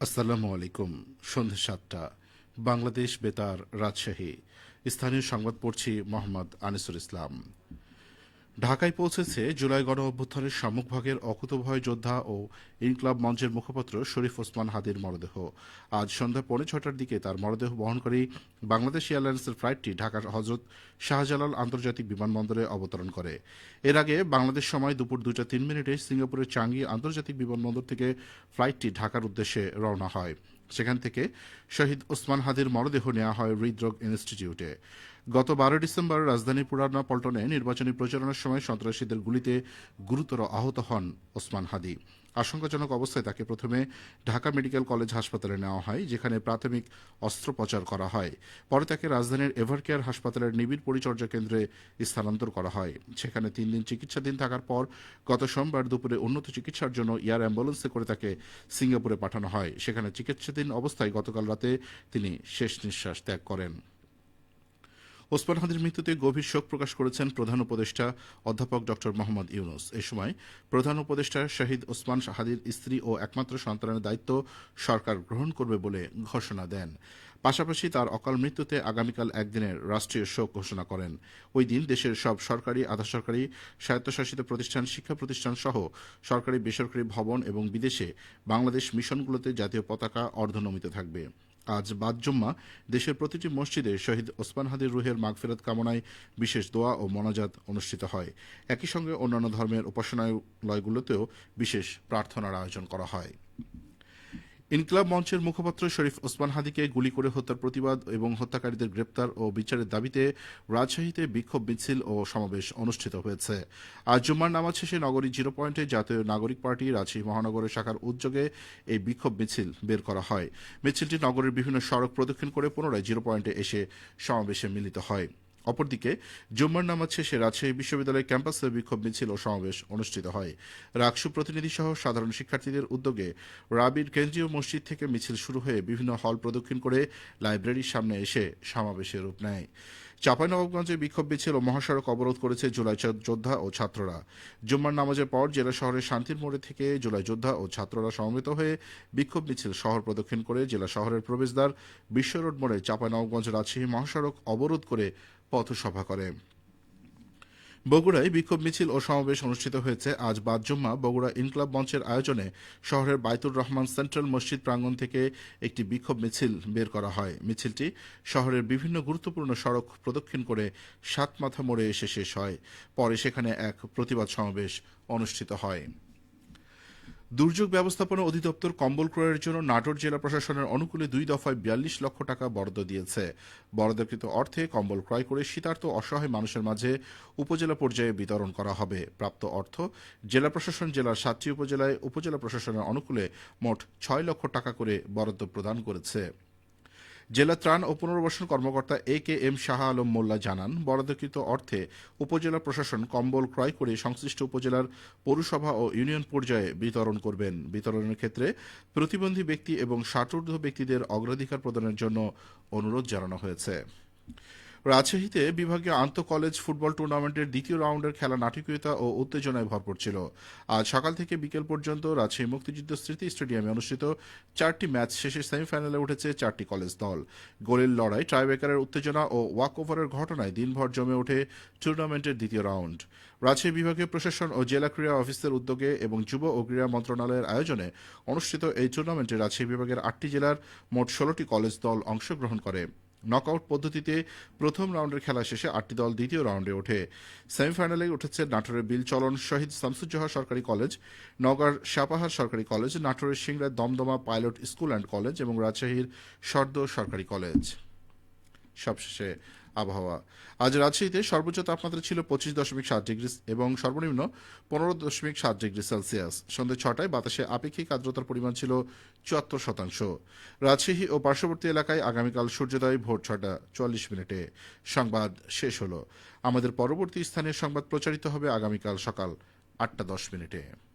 আসসালামু আলাইকুম। সন্ধ্যে সাতটা। বাংলাদেশ বেতার রাজশাহী। স্থানীয় সংবাদ পড়ছি মোহাম্মদ আনিসুর ইসলাম। ঢাকায় পৌঁছেছে জুলাই গণ অভ্যুত্থানের সম্মুখভাগের অকুতভয় যোদ্ধা ও ইনকলাব মঞ্চের মুখপাত্র শরীফ ওসমান হাদির মরদেহ। আজ সন্ধ্যা পৌনে ছটার দিকে তার মরদেহ বহনকারী বাংলাদেশ এয়ারলাইন্সের ফ্লাইটটি ঢাকার হজরত শাহজালাল আন্তর্জাতিক বিমানবন্দরে অবতরণ করে। এর আগে বাংলাদেশ সময় দুপুর দুটা তিন মিনিটে সিঙ্গাপুরের চাঙ্গি আন্তর্জাতিক বিমানবন্দর থেকে ফ্লাইটটি ঢাকার উদ্দেশ্যে রওনা হয়। সেখান থেকে শহীদ ওসমান হাদির মরদেহ নেওয়া হয় হৃদরোগ ইনস্টিটিউটে। গত বারো ডিসেম্বর রাজধানী পুরানা পল্টনে নির্বাচনী প্রচারণার সময় সন্ত্রাসীদের গুলিতে গুরুতর আহত হন ওসমান হাদি। আশঙ্কাজনক অবস্থায় তাকে প্রথমে ঢাকা মেডিকেল কলেজ হাসপাতালে নেওয়া হয়, যেখানে প্রাথমিক অস্ত্রোপচার করা হয়। পরে তাকে রাজধানীর এভারকেয়ার হাসপাতালের নিবিড় পরিচর্যা কেন্দ্রে স্থানান্তর করা হয়। সেখানে তিন দিন চিকিৎসাধীন থাকার পর গত সোমবার দুপুরে উন্নত চিকিৎসার জন্য এয়ার অ্যাম্বুলেন্সে করে তাকে সিঙ্গাপুরে পাঠানো হয়। সেখানে চিকিৎসাধীন অবস্থায় গতকাল রাতে তিনি শেষ নিঃশ্বাস ত্যাগ করেন। ওসমান হাদির মৃত্যুতে গভীর শোক প্রকাশ করেছেন প্রধান উপদেষ্টা অধ্যাপক ড. মোহাম্মদ ইউনুস। এ সময় প্রধান উপদেষ্টা শহীদ ওসমান হাদির স্ত্রী ও একমাত্র সন্তানের দায়িত্ব সরকার গ্রহণ করবে বলে ঘোষণা দেন। পাশাপাশি তার অকাল মৃত্যুতে আগামীকাল একদিনের রাষ্ট্রীয় শোক ঘোষণা করেন। ওই দিন দেশের সব সরকারি আধা সরকারি স্বায়ত্তশাসিত প্রতিষ্ঠান, শিক্ষা প্রতিষ্ঠান সহ সরকারি, বেসরকারি ভবন এবং বিদেশে বাংলাদেশ মিশনগুলোতে জাতীয় পতাকা অর্ধনমিত থাকবে। আজ বাদ জুম্মা দেশের প্রতিটি মসজিদে শহীদ ওসমান হাদির রুহের মাগফেরত কামনায় বিশেষ দোয়া ও মনাজাত অনুষ্ঠিত হয়। একই সঙ্গে অন্যান্য ধর্মের উপাসনালয়গুলোতেও বিশেষ প্রার্থনার আয়োজন করা হয়। ইনকলাব মঞ্চের মুখপাত্র শরীফ ওসমান হাদিকে গুলি করে হত্যার প্রতিবাদ এবং হত্যাকারীদের গ্রেপ্তার ও বিচারের দাবিতে রাজশাহীতে বিক্ষোভ মিছিল ও সমাবেশ অনুষ্ঠিত হয়েছে। আজ জুম্মার নামাজ শেষে নগরী জিরো পয়েন্টে জাতীয় নাগরিক পার্টি রাজশাহী মহানগরের শাখার উদ্যোগে এই বিক্ষোভ মিছিল বের করা হয়। মিছিলটি নগরের বিভিন্ন সড়ক প্রদক্ষিণ করে পুনরায় জিরো পয়েন্টে এসে সমাবেশে মিলিত হয়। অপরদিকে জুম্মার নামাজ শেষে রাজশাহী বিশ্ববিদ্যালয়ের ক্যাম্পাসে বিক্ষোভ মিছিল ও সমাবেশ অনুষ্ঠিত হয়। রাকসু প্রতিনিধি সহ সাধারণ শিক্ষার্থীদের উদ্যোগে রাবির কেন্দ্রীয় মসজিদ থেকে মিছিল শুরু হয়ে বিভিন্ন হল প্রদক্ষিণ করে লাইব্রেরির সামনে এসে সমাবেশে রূপ নেয়। চাঁপাইনবাবগঞ্জে বিক্ষোভ মিছিল ও মহাসড়ক অবরোধ করেছে জুলাই যোদ্ধা ও ছাত্ররা। জুম্মার নামাজের পর জেলা শহরের শান্তির মোড়ে থেকে জুলাই যোদ্ধা ও ছাত্ররা সমবেত হয়ে বিক্ষোভ মিছিল শহর প্রদক্ষিণ করে জেলা শহরের প্রবেশদ্বার বিশ্ব রোড মোড়ে চাঁপাইনবাবগঞ্জ রাজশাহী মহাসড়ক অবরোধ করে পথসভা করে। বগুড়ায় বিক্ষোভ মিছিল ও সমাবেশ অনুষ্ঠিত হয়েছে। আজ বাদ জুম্মা বগুড়া ইনকলাব মঞ্চের আয়োজনে শহরের বাইতুর রহমান সেন্ট্রাল মসজিদ প্রাঙ্গণ থেকে একটি বিক্ষোভ মিছিল বের করা হয়। মিছিলটি শহরের বিভিন্ন গুরুত্বপূর্ণ সড়ক প্রদক্ষিণ করে সাত মাথা মোড়ে এসে শেষ হয়। পরে সেখানে এক প্রতিবাদ সমাবেশ অনুষ্ঠিত হয়। দুর্যোগ ব্যবস্থাপনা অধিদপ্তর কম্বল ক্রয়ের জন্য নাটোর জেলা প্রশাসনের অনুকূলে দুই দফায় বিয়াল্লিশ লক্ষ টাকা বরাদ্দ দিয়েছে। বরাদ্দকৃত অর্থে কম্বল ক্রয় করে শীতার্থ অসহায় মানুষের মাঝে উপজেলা পর্যায়ে বিতরণ করা হবে। প্রাপ্ত অর্থ জেলা প্রশাসন জেলার সাতটি উপজেলায় উপজেলা প্রশাসনের অনুকূলে মোট ছয় লক্ষ টাকা করে বরাদ্দ প্রদান করেছে। জেলা ত্রাণ ও পুনর্বাসন কর্মকর্তা A K M Shah Alam Molla জানান, বরাদ্দকৃত অর্থে উপজেলা প্রশাসন কম্বল ক্রয় করে সংশ্লিষ্ট উপজেলার পৌরসভা ও ইউনিয়ন পর্যায়ে বিতরণ করবেন। বিতরণের ক্ষেত্রে প্রতিবন্ধী ব্যক্তি এবং ষাটোর্ধ ব্যক্তিদের অগ্রাধিকার প্রদানের জন্য অনুরোধ জানানো হয়েছে। রাজশাহীতে বিভাগীয় আন্ত কলেজ ফুটবল টুর্নামেন্টের দ্বিতীয় রাউন্ডের খেলা নাটকীয়তা ও উত্তেজনায় ভরপুর ছিল। আজ সকাল থেকে বিকেল পর্যন্ত রাজশাহী মুক্তিযুদ্ধ স্মৃতি স্টেডিয়ামে অনুষ্ঠিত চারটি ম্যাচ শেষে সেমিফাইনালে উঠেছে চারটি কলেজ দল। গোলের লড়াই, ট্রাইব্রেকারের উত্তেজনা ও ওয়াক ওভারের ঘটনায় দিনভর জমে ওঠে টুর্নামেন্টের দ্বিতীয় রাউন্ড। রাজশাহী বিভাগীয় প্রশাসন ও জেলা ক্রীড়া অফিসের উদ্যোগে এবং যুব ও ক্রীড়া মন্ত্রণালয়ের আয়োজনে অনুষ্ঠিত এই টুর্নামেন্টে রাজশাহী বিভাগের আটটি জেলার মোট ষোলোটি কলেজ দল অংশগ্রহণ করে। নকআউট পদ্ধতিতে প্রথম রাউন্ডের খেলা শেষে আটটি দল দ্বিতীয় রাউন্ডে ওঠে। সেমিফাইনালে উঠেছে নাটোরের বিলচলন শহীদ শামসুজ্জোহা সরকারি কলেজ নগর সাপাহার সরকারি কলেজ, নাটোরের Singra Domdoma pilot school and college এবং রাজশাহীর সর্দ সরকারি কলেজ। সবশেষে আবহাওয়া। আজ রাজশাহীতে সর্বোচ্চ তাপমাত্রা ছিল পঁচিশ দশমিক সাত ডিগ্রি এবং সর্বনিম্ন পনেরো দশমিক সাত ডিগ্রি সেলসিয়াস। সন্ধ্যে ছটায় বাতাসে আপেক্ষিক আর্দ্রতার পরিমাণ ছিল চুয়াত্তর শতাংশ। রাজশাহী ও পার্শ্ববর্তী এলাকায় আগামীকাল সূর্যোদয় ভোর ছটা চুয়াল্লিশ মিনিটে। সংবাদ শেষ হলো। আমাদের পরবর্তী স্থানীয় সংবাদ প্রচারিত হবে আগামীকাল সকাল আটটা দশ মিনিটে।